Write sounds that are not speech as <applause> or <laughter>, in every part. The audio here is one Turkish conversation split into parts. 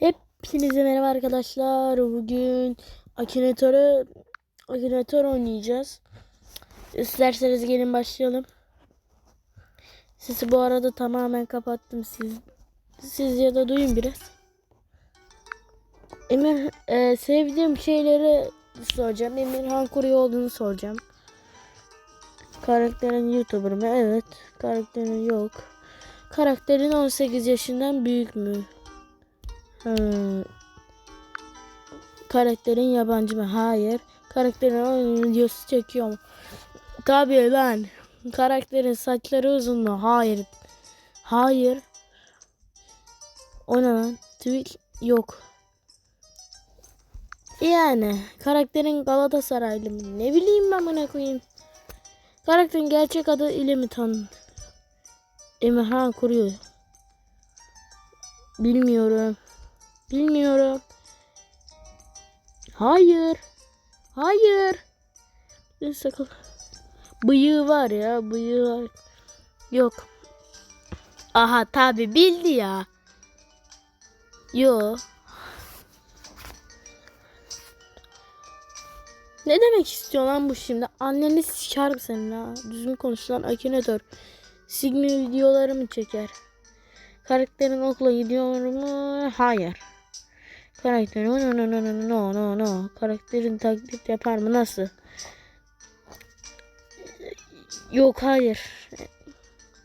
Hepinize merhaba arkadaşlar. Bugün Akinator'u Akinator oynayacağız. İsterseniz gelin başlayalım. Sesi bu arada tamamen kapattım. Siz siz ya da duyun biraz. Emir e, sevdiğim şeyleri soracağım. Emirhan Kuruyor olduğunu soracağım. Karakterin YouTuber mı? Evet. Karakterin yok. Karakterin 18 yaşından büyük mü? Hmm. Karakterin yabancı mı? Hayır. Karakterin videosu çekiyor mu? Tabii ben. Karakterin saçları uzun mu? Hayır. Hayır. O ne lan? Twitch yok. Yani karakterin Galatasaraylı mı? Ne bileyim ben buna koyayım. Karakterin gerçek adı ile mi tan? Emirhan kuruyor. Bilmiyorum. Bilmiyorum. Hayır. Hayır. Ne sakal. Bıyığı var ya. Bıyığı var. Yok. Aha tabi bildi ya. Yo. Ne demek istiyor lan bu şimdi? Anneni sikerim senin ha. Düzgün konuş lan Akinator. Sigma videoları mı çeker? Karakterin okula gidiyor mu? Hayır. Karakterin no no no no no no no. Karakterin taklit yapar mı? Nasıl? Yok hayır.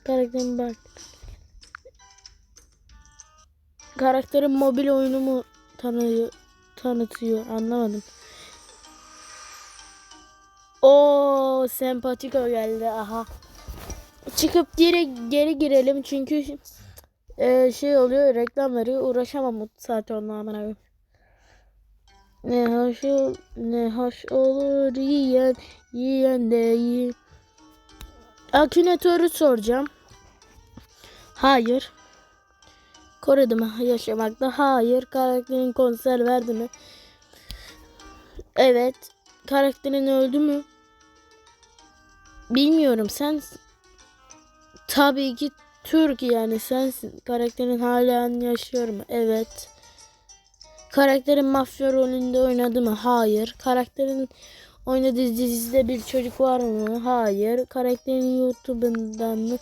Karakterin bak. Karakterin mobil oyunu mu tanıyor, tanıtıyor? Anlamadım. O sempatiko geldi aha. Çıkıp geri geri girelim çünkü e, şey oluyor reklam veriyor uğraşamam saat onunla aman abi. Ne hoş ol, ne hoş olur yiyen yiyen de iyi. Akünatörü soracağım. Hayır. Kore'de mi yaşamakta? Hayır. Karakterin konser verdi mi? Evet. Karakterin öldü mü? Bilmiyorum. Sen tabii ki Türk yani sensin. Karakterin hala yaşıyor mu? Evet. Karakterin mafya rolünde oynadı mı? Hayır. Karakterin oynadığı dizide bir çocuk var mı? Hayır. Karakterin YouTube'ından mı?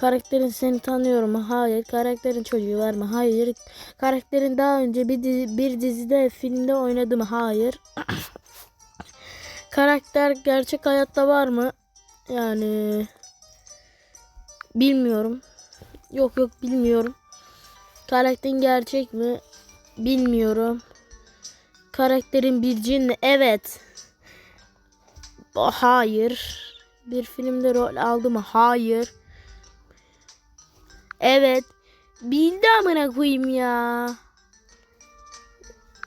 Karakterin seni tanıyor mu? Hayır. Karakterin çocuğu var mı? Hayır. Karakterin daha önce bir, dizi, bir dizide, filmde oynadı mı? Hayır. Karakter gerçek hayatta var mı? Yani bilmiyorum. Yok yok bilmiyorum. Karakterin gerçek mi? Bilmiyorum. Karakterin bir cin? Evet. Hayır. Bir filmde rol aldı mı? Hayır. Evet. Bildi amına koyayım ya.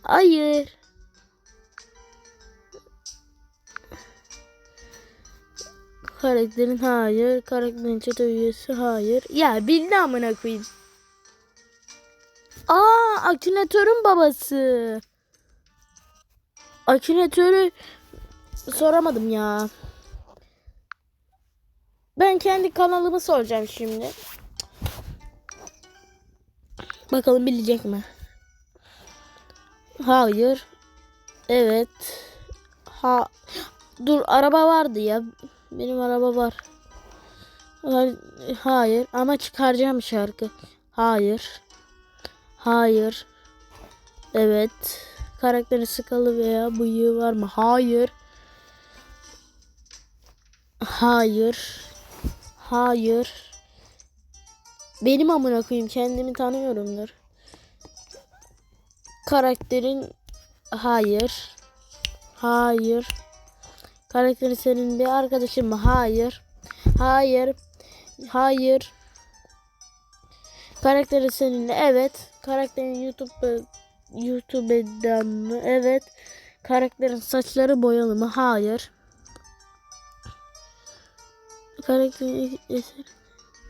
Hayır. Karakterin hayır. Karakterin çete üyesi hayır. Ya bildi amına koyayım. Aa, Akinator'un babası. Akinator'u soramadım ya. Ben kendi kanalımı soracağım şimdi. Bakalım bilecek mi? Hayır. Evet. Ha. Dur araba vardı ya. Benim araba var. Hayır ama çıkaracağım şarkı. Hayır. Hayır. Evet. Karakteri sıkalı veya bıyığı var mı? Hayır. Hayır. Hayır. Benim amına koyayım kendimi tanıyorumdur. Karakterin hayır. Hayır. Karakterin senin bir arkadaşın mı? Hayır. Hayır. Hayır. Karakterin seninle evet. Karakterin YouTube YouTube'dan mı? Evet. Karakterin saçları boyalı mı? Hayır. Karakterin.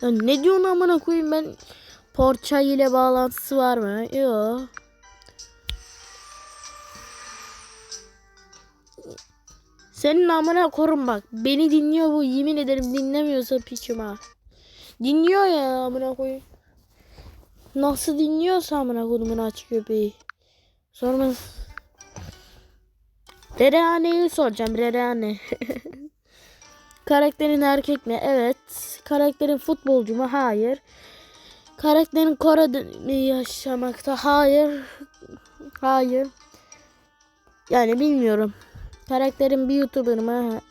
Ya ne diyorsun amına koyayım ben? Porça ile bağlantısı var mı? Yok. Senin amına korun bak. Beni dinliyor bu. Yemin ederim dinlemiyorsa piçim ha. Dinliyor ya amına koyayım. Nasıl dinliyorsa amına kodumun aç köpeği. Sormaz. Rerehane'yi soracağım. Rerehane. <laughs> Karakterin erkek mi? Evet. Karakterin futbolcu mu? Hayır. Karakterin Kore'de mi yaşamakta? Hayır. Hayır. Yani bilmiyorum. Karakterin bir YouTuber mı?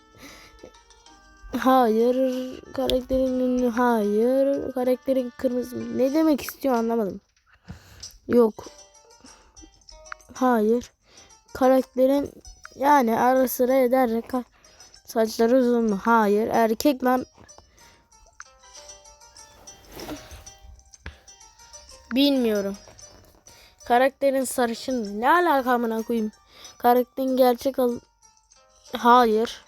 Hayır. Karakterin? Hayır. Karakterin kırmızı mı? Ne demek istiyor anlamadım. Yok. Hayır. Karakterin yani ara sıra eder. Saçları uzun mu? Hayır. Erkek lan. Bilmiyorum. Karakterin sarışın? Ne alaka amına koyayım? Karakterin gerçek al... Hayır.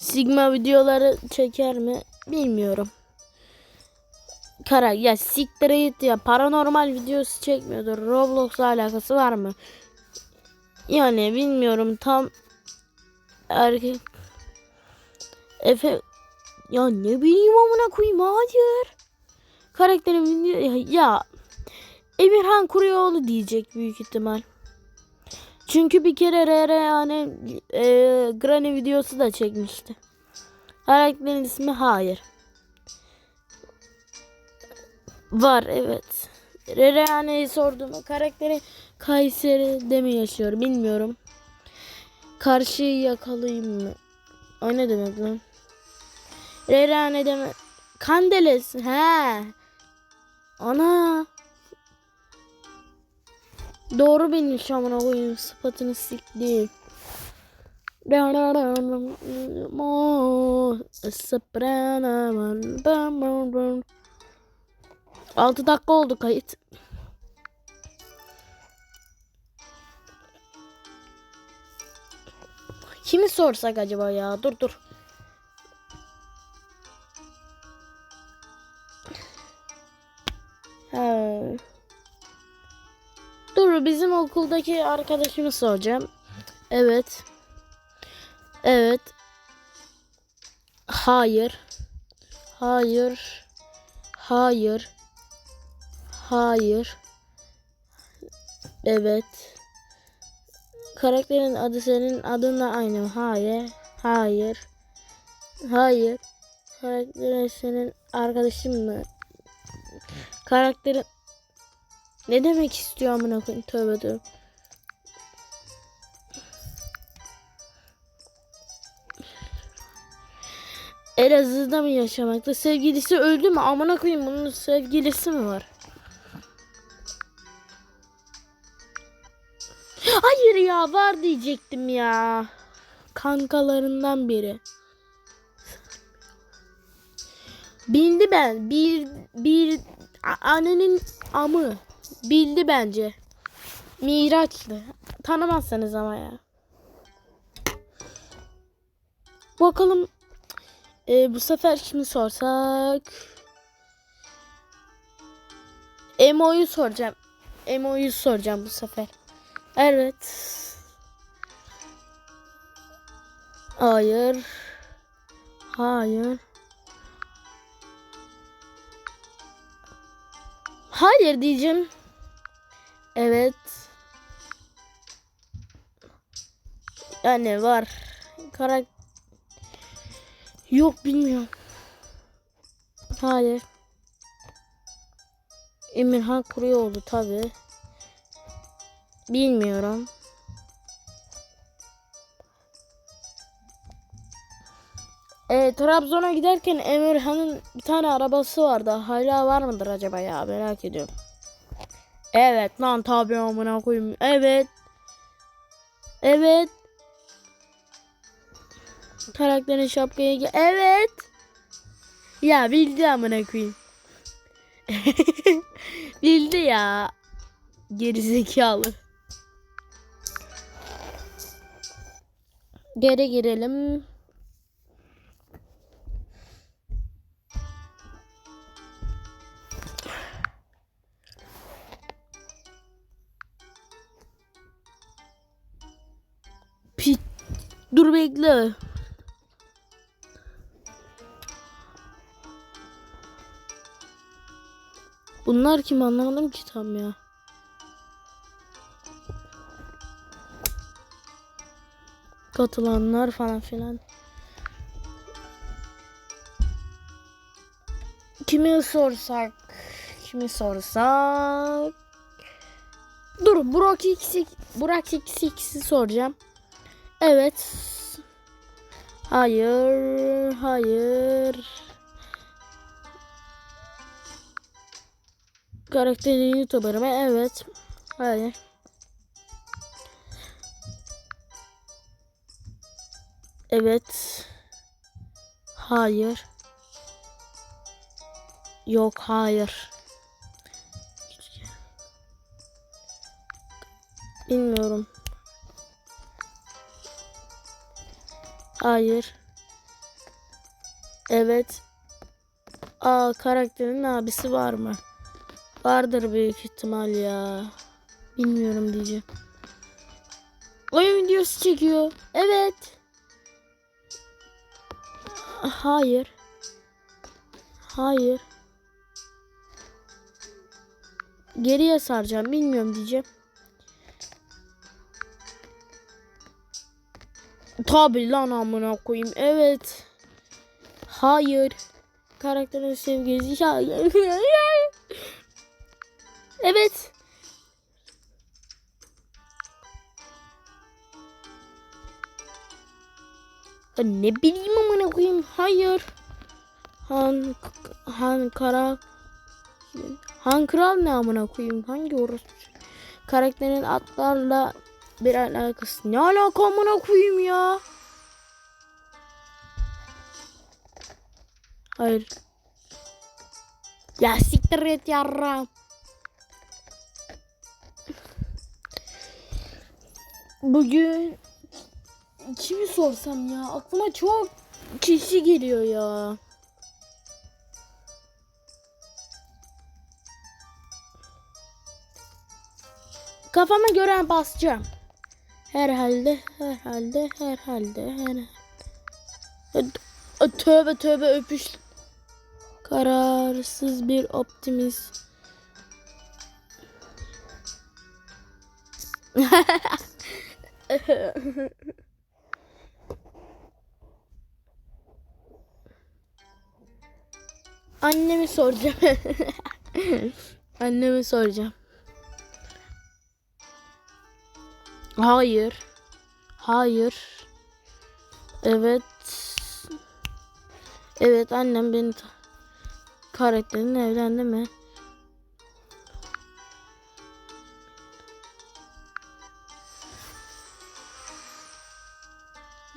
Sigma videoları çeker mi? Bilmiyorum. Kara ya siktir git ya paranormal videosu çekmiyordur. Roblox'la alakası var mı? Yani bilmiyorum tam erkek Efe ya ne bileyim amına koyayım hayır. Karakterin video ya, Emirhan Kuruyoğlu diyecek büyük ihtimal. Çünkü bir kere RR yani e, Granny videosu da çekmişti. Karakterin ismi hayır. Var evet. Rerehane'yi sorduğum karakteri Kayseri'de mi yaşıyor bilmiyorum. Karşıyı yakalayayım mı? O ne demek lan? Rerehane'de mi? Kandeles. He. Ana. Doğru bilmiş amına koyayım sıfatını sikti. Altı dakika oldu kayıt. Kimi sorsak acaba ya? Dur dur. Okuldaki arkadaşımı soracağım. Evet. Evet. Hayır. Hayır. Hayır. Hayır. Evet. Karakterin adı senin adınla aynı mı? Hayır. Hayır. Hayır. Karakterin senin arkadaşın mı? Karakterin ne demek istiyor amına koyayım tövbe tövbe. Elazığ'da mı yaşamakta? Sevgilisi öldü mü? Amına koyayım bunun sevgilisi mi var? Hayır ya var diyecektim ya. Kankalarından biri. Bildi ben. Bir bir annenin amı. Bildi bence. Miraçlı. Tanımazsanız ama ya. Bakalım e, bu sefer kimi sorsak? Emo'yu soracağım. Emo'yu soracağım bu sefer. Evet. Hayır. Hayır. Hayır diyeceğim. Evet. Yani var. Karak Yok bilmiyorum. Hayır. Emirhan Kuruyoğlu tabi. Bilmiyorum. E, Trabzon'a giderken Emirhan'ın bir tane arabası vardı. Hala var mıdır acaba ya merak ediyorum. Evet lan tabi amına koyayım. Evet. Evet. Karakterin şapkaya gel. Evet. Ya bildi amına koyayım. <laughs> bildi ya. Gerizekalı. Geri girelim. Dur bekle. Bunlar kim anlamadım ki tam ya. Katılanlar falan filan. Kimi sorsak? Kimi sorsak? Dur Burak X Burak X soracağım. Evet. Hayır. Hayır. Karakterin YouTuber mı? Evet. Hayır. Evet. Hayır. Yok hayır. Bilmiyorum. Hayır. Evet. Aa karakterin abisi var mı? Vardır büyük ihtimal ya. Bilmiyorum diyeceğim. Oyun videosu çekiyor. Evet. Hayır. Hayır. Geriye saracağım. Bilmiyorum diyeceğim. Tabi lan amına koyayım. Evet. Hayır. Karakterin sevgilisi. Hayır. <laughs> evet. Ya Ne bileyim amına koyayım. Hayır. Han Han Kara Han Kral ne amına koyayım? Hangi orospu? Karakterin atlarla bir alakası. Ne alaka amına koyayım ya? Hayır. Ya siktir et yarram. Bugün kimi sorsam ya aklıma çok kişi geliyor ya. Kafama göre basacağım. Herhalde, herhalde, herhalde, herhalde. Tövbe tövbe öpüş. Kararsız bir optimist. <laughs> <laughs> Annemi soracağım. <laughs> Annemi soracağım. Hayır. Hayır. Evet. Evet annem beni karakterin evlendi mi?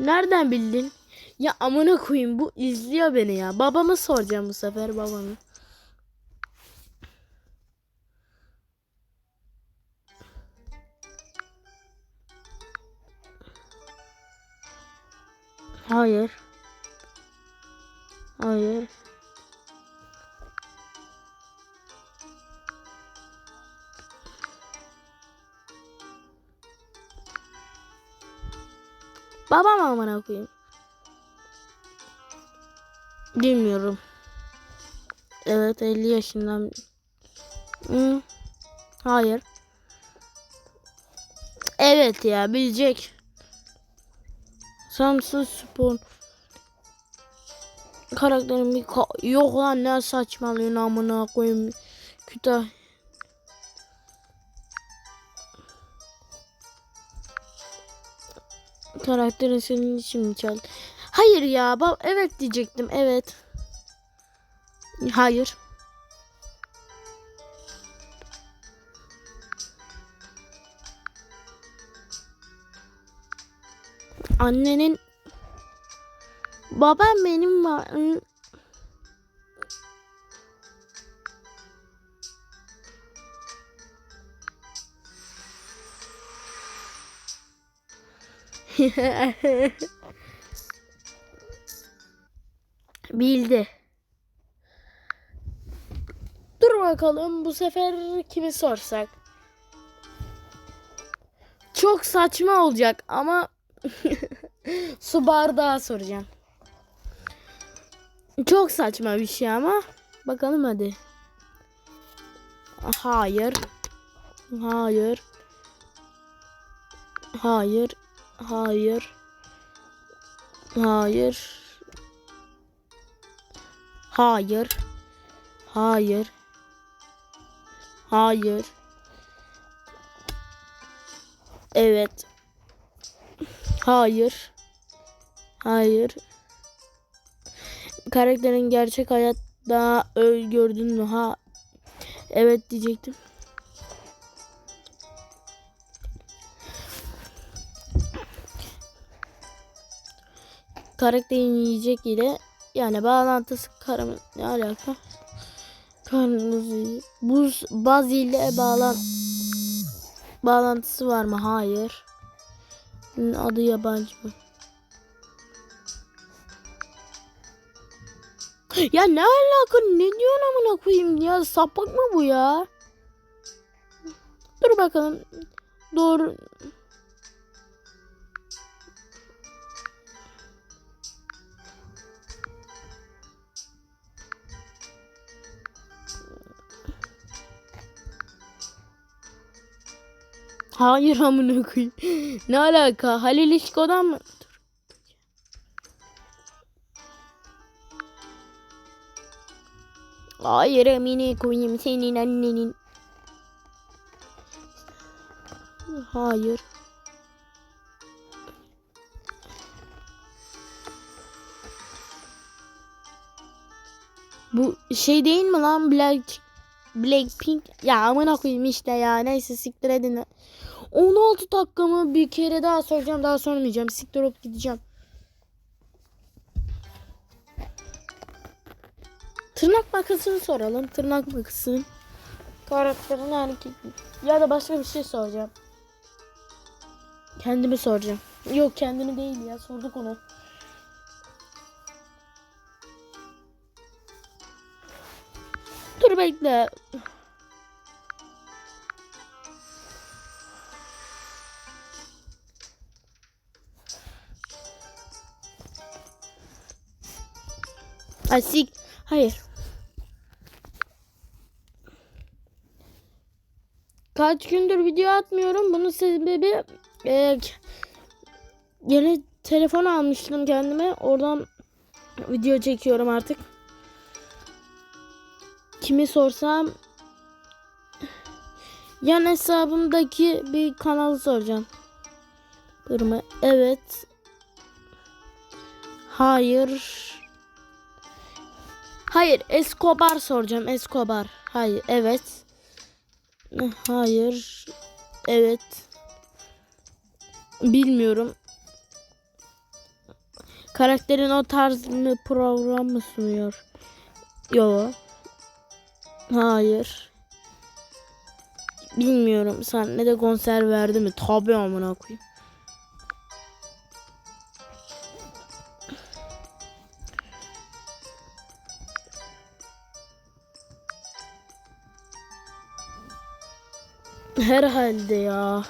Nereden bildin? Ya amına koyayım bu izliyor beni ya. Babamı soracağım bu sefer babamı. Hayır. Hayır. Babam amına koyayım. Bilmiyorum. Evet 50 yaşından. Hı. Hayır. Evet ya bilecek. Samsun Spor karakterin bir ka- yok lan ne saçmalıyorsun amına koyayım. Kütah karakterin senin için mi çaldı? Hayır ya bab evet diyecektim evet. Hayır. Annenin Babam benim var. <laughs> Bildi. Dur bakalım bu sefer kimi sorsak. Çok saçma olacak ama <laughs> su bardağı soracağım. Çok saçma bir şey ama bakalım hadi. Hayır. Hayır. Hayır. Hayır. Hayır. Hayır. Hayır. Hayır. Evet. Hayır. Hayır. Karakterin gerçek hayatta öl gördün mü? Ha. Evet diyecektim. Karakterin yiyecek ile yani bağlantısı karımın ne alaka? Karnınızı buz baz ile bağlan bağlantısı var mı? Hayır. Adı yabancı mı? Ya ne alaka? Ne diyorsun amına koyayım ya? Sapık mı bu ya? Dur bakalım. Doğru. Hayır amına koyayım. <laughs> Ne alaka? Halil İşko'dan mı? Dur. Hayır Emine koyayım senin annenin. Hayır. Bu şey değil mi lan Black Blackpink? Ya amına koyayım işte ya. Neyse siktir edin. 16 dakikamı bir kere daha soracağım daha sormayacağım. Siktir olup gideceğim. Tırnak makasını soralım. Tırnak makası. Karakterin erkek ya da başka bir şey soracağım. Kendimi soracağım. Yok kendimi değil ya sorduk onu. Bekle. Asik. Hayır. Kaç gündür video atmıyorum. Bunun sebebi e, yeni telefon almıştım kendime. Oradan video çekiyorum artık. Kimi sorsam yan hesabımdaki bir kanalı soracağım. Durma. Evet. Hayır. Hayır. Escobar soracağım. Escobar. Hayır. Evet. Hayır. Evet. Bilmiyorum. Karakterin o tarz mı program mı sunuyor? Yok. Hayır. Bilmiyorum. Sen ne de konser verdi mi? Tabii amına koyayım. Herhalde ya.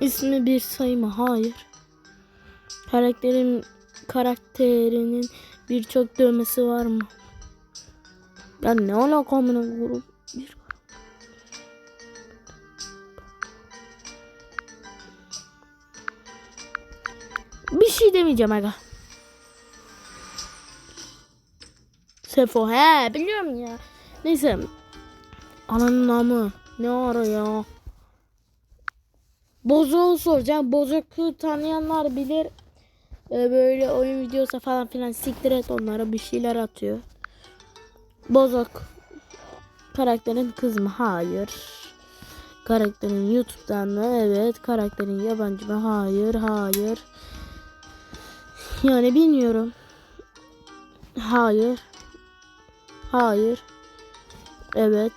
İsmi bir sayma. Hayır. Karakterin karakterinin birçok dövmesi var mı? Ya ne alaka amına koyayım? Bir Bir şey demeyeceğim aga. Sefo he biliyorum ya. Neyse. Ananın namı. Ne ara ya? Bozok'u soracağım. Bozok'u tanıyanlar bilir. Ee, böyle oyun videosu falan filan siktir et onlara bir şeyler atıyor. Bozok. Karakterin kız mı? Hayır. Karakterin YouTube'dan mı? Evet. Karakterin yabancı mı? Hayır. Hayır. Yani bilmiyorum. Hayır. Hayır. Evet.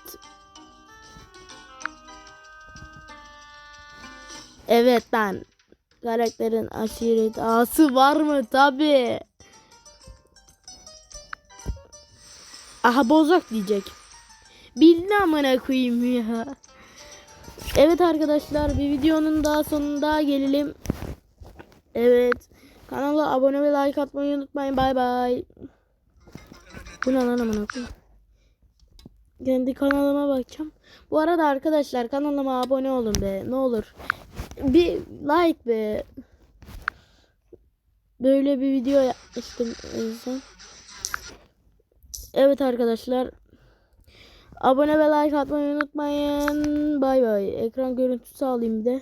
Evet ben. Karakterin aşiret ağası var mı? Tabi. Aha bozok diyecek. Bildi amına koyayım ya. Evet arkadaşlar bir videonun daha sonunda gelelim. Evet. Kanala abone ve like atmayı unutmayın. Bay bay. Bu ne lan amına koyayım? Kendi kanalıma bakacağım. Bu arada arkadaşlar kanalıma abone olun be. Ne olur. Bir like be. Böyle bir video yapmıştım en son. Evet arkadaşlar. Abone ve like atmayı unutmayın. Bay bay. Ekran görüntüsü alayım bir de.